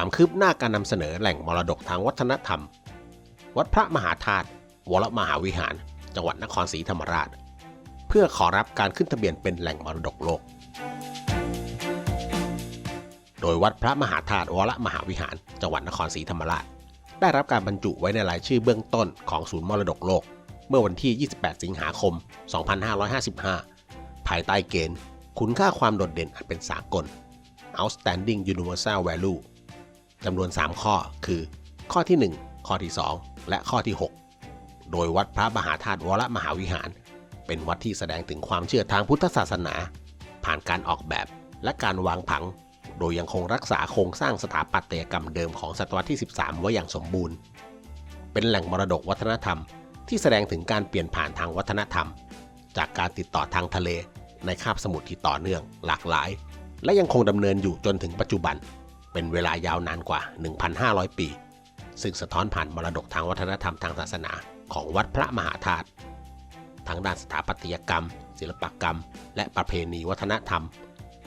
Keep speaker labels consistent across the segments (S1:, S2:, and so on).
S1: ความคืบหน้าการนำเสนอแหล่งมรดกทางวัฒนธรรม วัดพระมหาธาตุวรมหาวิหาร จังหวัดนครศรีธรรมราช เพื่อขอรับการขึ้นทะเบียนเป็นแหล่งมรดกโลก โดยวัดพระมหาธาตุวรมหาวิหาร จังหวัดนครศรีธรรมราช ได้รับการบรรจุไว้ในรายชื่อเบื้องต้นของศูนย์มรดกโลก เมื่อวันที่ 28 สิงหาคม 2555 ภายใต้เกณฑ์ คุณค่าความโดดเด่นอันเป็นสากล Outstanding Universal Value จำนวน 3 ข้อคือ ข้อที่ 1 ข้อที่ 2 และข้อที่ 6 โดยวัดพระมหาธาตุวรมหาวิหาร เป็นวัดที่แสดงถึงความเชื่อทางพุทธศาสนา ผ่านการออกแบบและการวางผัง โดยยังคงรักษาโครงสร้างสถาปัตยกรรมเดิมของศตวรรษที่ 13 ไว้อย่างสมบูรณ์ เป็นแหล่งมรดกวัฒนธรรม ที่แสดงถึงการเปลี่ยนผ่านทางวัฒนธรรม จากการติดต่อทางทะเลในคาบสมุทรที่ต่อเนื่องหลากหลาย และยังคงดำเนินอยู่จนถึงปัจจุบัน เป็นเวลายาวนานกว่า 1,500 ปี ซึ่งสะท้อนผ่านมรดกทางวัฒนธรรมทางศาสนาของวัดพระมหาธาตุทั้งด้านสถาปัตยกรรม ศิลปกรรม และประเพณีวัฒนธรรม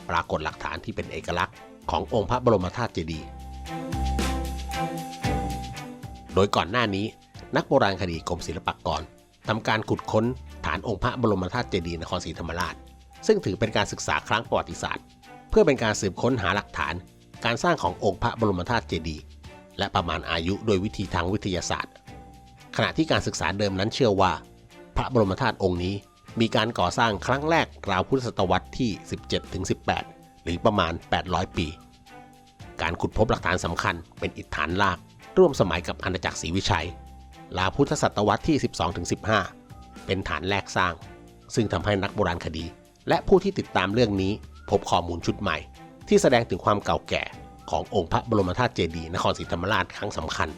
S1: ปรากฏหลักฐานที่เป็นเอกลักษณ์ขององค์พระบรมธาตุเจดีย์โดยก่อนหน้านี้ นักโบราณคดีกรมศิลปากรทำการขุดค้นฐานองค์พระบรมธาตุเจดีย์นครศรีธรรมราช ซึ่งถือเป็นการศึกษาครั้งประวัติศาสตร์ เพื่อเป็นการสืบค้นหาหลักฐาน การสร้างขององค์พระบรมธาตุเจดีย์และประมาณอายุโดยวิธีทางวิทยาศาสตร์ ขณะที่การศึกษาเดิมนั้นเชื่อว่า พระบรมธาตุองค์นี้ มีการก่อสร้างครั้งแรกราวพุทธศตวรรษที่ 17-18 หรือประมาณ 800 ปี การขุดพบหลักฐานสำคัญเป็นอิฐฐานลาก ร่วมสมัยกับอาณาจักรศรีวิชัยราวพุทธศตวรรษที่ 12-15 เป็นฐานแรกสร้าง ซึ่งทำให้นักโบราณคดี และผู้ที่ติดตามเรื่องนี้พบข้อมูลชุดใหม่ ที่แสดงถึงความเก่าแก่ขององค์พระบรมธาตุเจดีย์นครศรีธรรมราชครั้งสำคัญ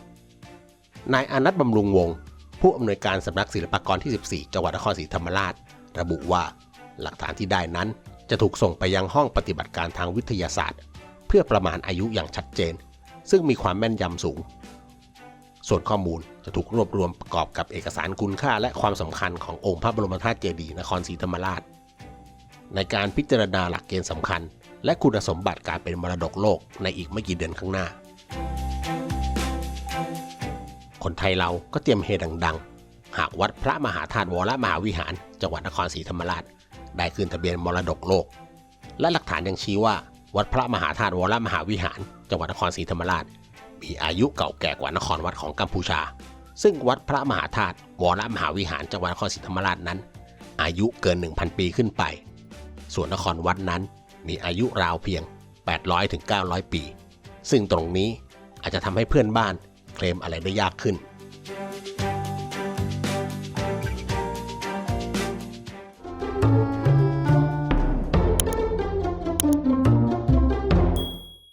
S1: นายอนัทบำรุงวงศ์ผู้อำนวยการสำนักศิลปากรที่ 14 จังหวัดนครศรีธรรมราช ระบุว่าหลักฐานที่ได้นั้นจะถูกส่งไปยังห้องปฏิบัติการทางวิทยาศาสตร์ เพื่อประมาณอายุอย่างชัดเจน ซึ่งมีความแม่นยำสูง ส่วนข้อมูลจะถูกรวบรวมประกอบกับเอกสารคุณค่าและความสำคัญขององค์พระบรมธาตุเจดีย์นครศรีธรรมราช ในการพิจารณาหลักเกณฑ์สำคัญ และคุณสมบัติการเป็นมรดกโลกในอีกไม่กี่เดือนข้างหน้า คนไทยเราก็เตรียมเฮดังๆ หากวัดพระมหาธาตุวรมหาวิหาร จังหวัดนครศรีธรรมราช ได้ขึ้นทะเบียนมรดกโลก และหลักฐานยังชี้ว่าวัดพระมหาธาตุวรมหาวิหาร จังหวัดนครศรีธรรมราช มีอายุเก่าแก่กว่านครวัดของกัมพูชา ซึ่งวัดพระมหาธาตุวรมหาวิหารจังหวัดนครศรีธรรมราชนั้น อายุเกิน 1,000 ปีขึ้นไป ส่วนนครวัดนั้น มีอายุราวเพียง 800-900 ปี ซึ่งตรงนี้อาจจะทำให้เพื่อนบ้านเคลมอะไรได้ยากขึ้น